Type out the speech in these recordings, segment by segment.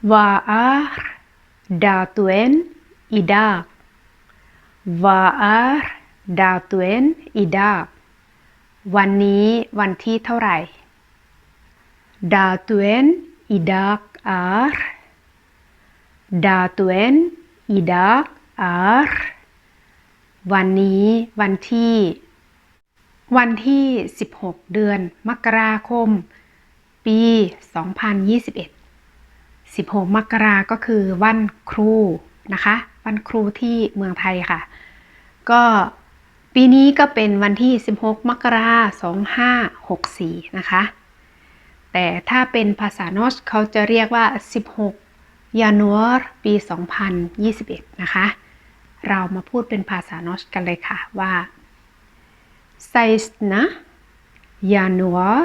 Vad är datumen idag? Vad är datumen idag? วันนี้วันที่เท่าไหร่ Datumen idag är Datumen idag är วันนี้วันที่ วันที่ 16 เดือน มกราคม ปี 2021 16 มกราก็คือวันครูนะคะ วันครูที่เมืองไทยค่ะ ก็ปีนี้ก็เป็นวันที่ 16 มกราคม2564 นะคะ แต่ถ้าเป็นภาษาโนชเขาจะเรียกว่า 16ยานวาร์ปี 2021 นะคะ เรามาพูดเป็นภาษาโนชกันเลยค่ะว่า 16 januar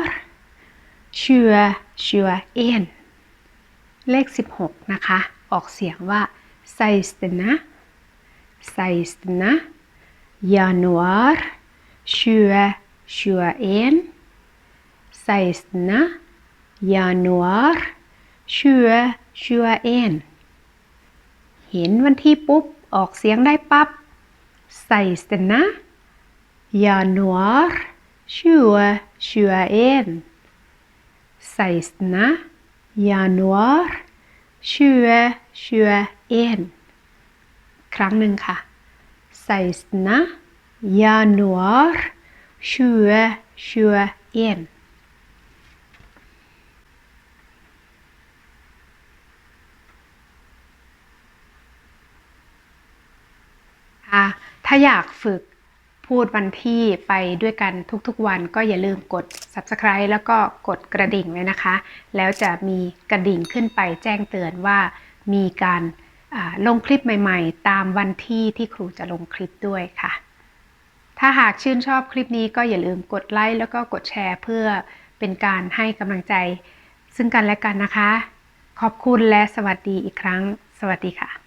2021 เลข 16 นะคะ ออกเสียงว่าไซสตนะไซสตนะยานัวร์ชัวชัวเอ็นไซสตนะยานัวร์ชัวชัวเอ็นเห็นวันที่ปุ๊บ ออกเสียงได้ปับ๊บไซสตนะยานัวร์ชัวชัวเอ็นไซสตนะ januar 2021ครั้งหนึ่งค่ะ 16 januar 2021ถ้าอยากฝึก พูดวันที่ไปด้วยกันทุกๆวันก็อย่าลืมกด subscribe แล้วก็กดกระดิ่งไว้นะคะ แล้วจะมีกระดิ่งขึ้นไปแจ้งเตือนว่ามีการลงคลิปใหม่ๆ ตามวันที่ที่ครูจะลงคลิปด้วยค่ะ ถ้าหากชื่นชอบคลิปนี้ก็อย่าลืมกดไลค์แล้วก็กดแชร์เพื่อเป็นการให้กำลังใจ ซึ่งกันและกันนะคะ ขอบคุณและสวัสดีอีกครั้ง สวัสดีค่ะ